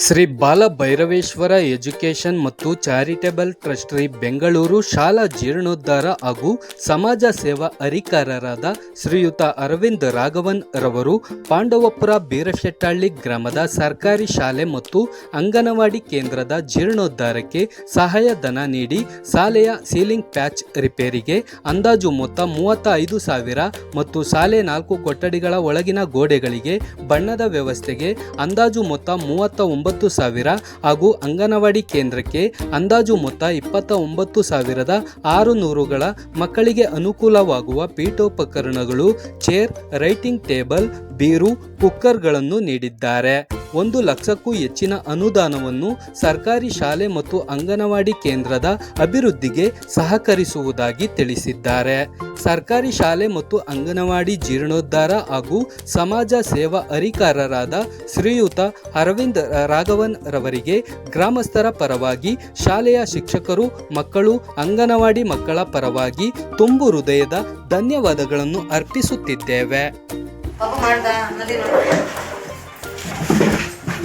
Shri Balabhairaveshwara education ಮತ್ತು charitable ಟ್ರಸ್ಟ್ರಿ ಬೆಂಗಳೂರು ಶಾಲಾ ಜೀರ್ಣೋದ್ಧಾರ ಹಾಗೂ ಸಮಾಜ ಸೇವಾ ಅಧಿಕಾರರಾದ ಶ್ರೀಯುತ ಅರವಿಂದ್ ರಾಘವನ್ ರವರು ಪಾಂಡವಪುರ ಬೀರಶೆಟ್ಟಹಳ್ಳಿ ಗ್ರಾಮದ ಸರ್ಕಾರಿ ಶಾಲೆ ಮತ್ತು ಅಂಗನವಾಡಿ ಕೇಂದ್ರದ ಜೀರ್ಣೋದ್ಧಾರಕ್ಕೆ ಸಹಾಯಧನ ನೀಡಿ ಶಾಲೆಯ ಸೀಲಿಂಗ್ ಪ್ಯಾಚ್ ರಿಪೇರಿಗೆ ಅಂದಾಜು ಮೊತ್ತ ಮೂವತ್ತ ಐದು ಸಾವಿರ ಮತ್ತು ಶಾಲೆ ನಾಲ್ಕು ಕೊಠಡಿಗಳ ಒಳಗಿನ ಗೋಡೆಗಳಿಗೆ ಬಣ್ಣದ ವ್ಯವಸ್ಥೆಗೆ ಅಂದಾಜು ಮೊತ್ತ ಮೂವತ್ತ ಒಂಬತ್ತು ಸಾವಿರ ಹಾಗೂ ಅಂಗನವಾಡಿ ಕೇಂದ್ರಕ್ಕೆ ಅಂದಾಜು ಮೊತ್ತ ಇಪ್ಪತ್ತ ಒಂಬತ್ತು ಸಾವಿರದ ಆರು ನೂರುಗಳ ಮಕ್ಕಳಿಗೆ ಅನುಕೂಲವಾಗುವ ಪೀಠೋಪಕರಣಗಳು, ಚೇರ್, ರೈಟಿಂಗ್ ಟೇಬಲ್, ಬೀರು, ಕುಕ್ಕರ್ಗಳನ್ನು ನೀಡಿದ್ದಾರೆ. ಒಂದು ಲಕ್ಷಕ್ಕೂ ಹೆಚ್ಚಿನ ಅನುದಾನವನ್ನು ಸರ್ಕಾರಿ ಶಾಲೆ ಮತ್ತು ಅಂಗನವಾಡಿ ಕೇಂದ್ರದ ಅಭಿವೃದ್ಧಿಗೆ ಸಹಕರಿಸುವುದಾಗಿ ತಿಳಿಸಿದ್ದಾರೆ. ಸರ್ಕಾರಿ ಶಾಲೆ ಮತ್ತು ಅಂಗನವಾಡಿ ಜೀರ್ಣೋದ್ಧಾರ ಹಾಗೂ ಸಮಾಜ ಸೇವಾ ಅಧಿಕಾರರಾದ ಶ್ರೀಯುತ ಅರವಿಂದ್ ರಾಘವನ್ ರವರಿಗೆ ಗ್ರಾಮಸ್ಥರ ಪರವಾಗಿ, ಶಾಲೆಯ ಶಿಕ್ಷಕರು, ಮಕ್ಕಳು, ಅಂಗನವಾಡಿ ಮಕ್ಕಳ ಪರವಾಗಿ ತುಂಬು ಹೃದಯದ ಧನ್ಯವಾದಗಳನ್ನು ಅರ್ಪಿಸುತ್ತಿದ್ದೇವೆ.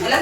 ಎಲ್ಲ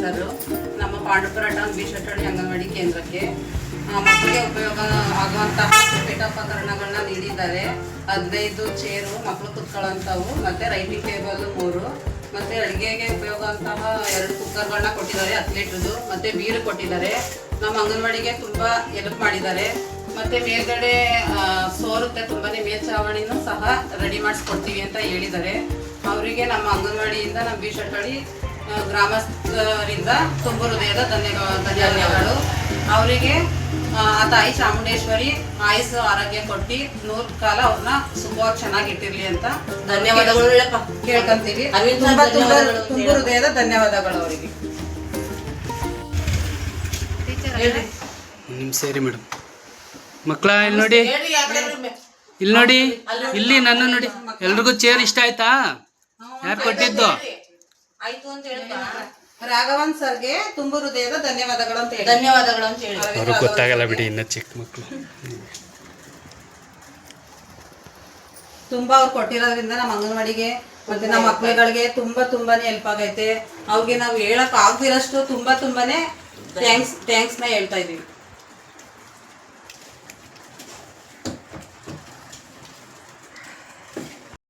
ಸರ್, ನಮ್ಮ ಪಾಂಡವಪುರ ಟೌನ್ ಬಿಶೆಟ್ಟಳ್ಳಿ ಅಂಗನವಾಡಿ ಕೇಂದ್ರಕ್ಕೆ ಮಕ್ಕಳಿಗೆ ಉಪಯೋಗ ಆಗುವಂತಹ ಪೀಠೋಪಕರಣಗಳನ್ನ ನೀಡಿದ್ದಾರೆ. ಹದಿನೈದು ಚೇರು ಮಕ್ಕಳು ಕುತ್ಕೊಳ್ಳೋಂಥವು ಮತ್ತೆ ರೈಟಿಂಗ್ ಟೇಬಲ್ ಮೂರು, ಮತ್ತೆ ಅಡುಗೆಗೆ ಉಪಯೋಗ ಅಂತಹ ಎರಡು ಕುಕ್ಕರ್ಗಳನ್ನ ಕೊಟ್ಟಿದ್ದಾರೆ ಅಥ್ಲೇಟ್ರದು ಮತ್ತೆ ಬೀರು ಕೊಟ್ಟಿದ್ದಾರೆ. ನಮ್ಮ ಅಂಗನವಾಡಿಗೆ ತುಂಬಾ ಹೆಲ್ಪ್ ಮಾಡಿದ್ದಾರೆ. ಮತ್ತೆ ಮೇಲ್ಗಡೆ ಸೋರುತ್ತೆ, ತುಂಬಾನೇ ಮೇಲ್ಛಾವಣಿನೂ ಸಹ ರೆಡಿ ಮಾಡಿಸ್ಕೊಡ್ತೀವಿ ಅಂತ ಹೇಳಿದ್ದಾರೆ. ಅವರಿಗೆ ನಮ್ಮ ಅಂಗನವಾಡಿಯಿಂದ ನಮ್ಮ ಬಿ ಗ್ರಾಮಸ್ಥರಿಂದ ತುಂಬ ಹೃದಯದ ಧನ್ಯವಾದ ಧನ್ಯವಾದಗಳು. ಅವರಿಗೆ ಆ ತಾಯಿ ಚಾಮುಂಡೇಶ್ವರಿ ಆಯುಸ್ಸು ಆರೋಗ್ಯ ಕೊಟ್ಟು ನೂರು ಕಾಲ ಅವ್ರನ್ನ ಸುಖವಾಗಿ ಚೆನ್ನಾಗಿ ಇಟ್ಟಿರ್ಲಿ ಅಂತ ಧನ್ಯವಾದಗಳು. ಕೇಳ್ಕೊಂತೀವಿ. ಅರವಿಂದ್ ತುಂಬಾ. ಹೃದಯದ ಧನ್ಯವಾದಗಳು ಅವರಿಗೆ. ನಿಮ್ ನಿಮ್ಮ ಸೇರಿ ಮೇಡಮ್ ಮಕ್ಕಳ ಇಲ್ಲಿ ನೋಡಿ. ಇಲ್ಲಿ ನೋಡಿ. ಇಲ್ಲಿ ನನ್ನ ನೋಡಿ. ಎಲ್ರಿಗೂ ಚೇರ್ ಇಷ್ಟ ಆಯ್ತಾ? ಯಾರು ಕೊಟ್ಟಿದ್ದು? ಆಯ್ತು ಅಂತ ಹೇಳ್ತಾ ರಾಘವನ್ ಸರ್ಗೆ ತುಂಬ ಹೃದಯದ ಧನ್ಯವಾದಗಳು ಅಂತ ಹೇಳಿ. ಧನ್ಯವಾದಗಳು ಅಂತ ಹೇಳಿ. ಅವ್ರಿಗೆ ಗೊತ್ತಾಗಲ್ಲ ಬಿಡಿ ಇನ್ನ ಚಿಕ್ಕ ಮಕ್ಕಳು ತುಂಬಾ ಅವ್ರು ಕೊಟ್ಟಿರೋದ್ರಿಂದ ನಮ್ಮ ಅಂಗನವಾಡಿಗೆ ಮತ್ತೆ ನಮ್ಮ ಮಕ್ಳುಗಳಿಗೆ ತುಂಬಾ ತುಂಬಾನೇ ಹೆಲ್ಪ್ ಆಗೈತೆ. ಅವ್ರಿಗೆ ನಾವು ಹೇಳಕ್ ಆಗ್ದಿರಷ್ಟು ತುಂಬಾ ತುಂಬಾನೇ ಥ್ಯಾಂಕ್ಸ್ ಥ್ಯಾಂಕ್ಸ್ನ ಹೇಳ್ತಾ ಇದೀವಿ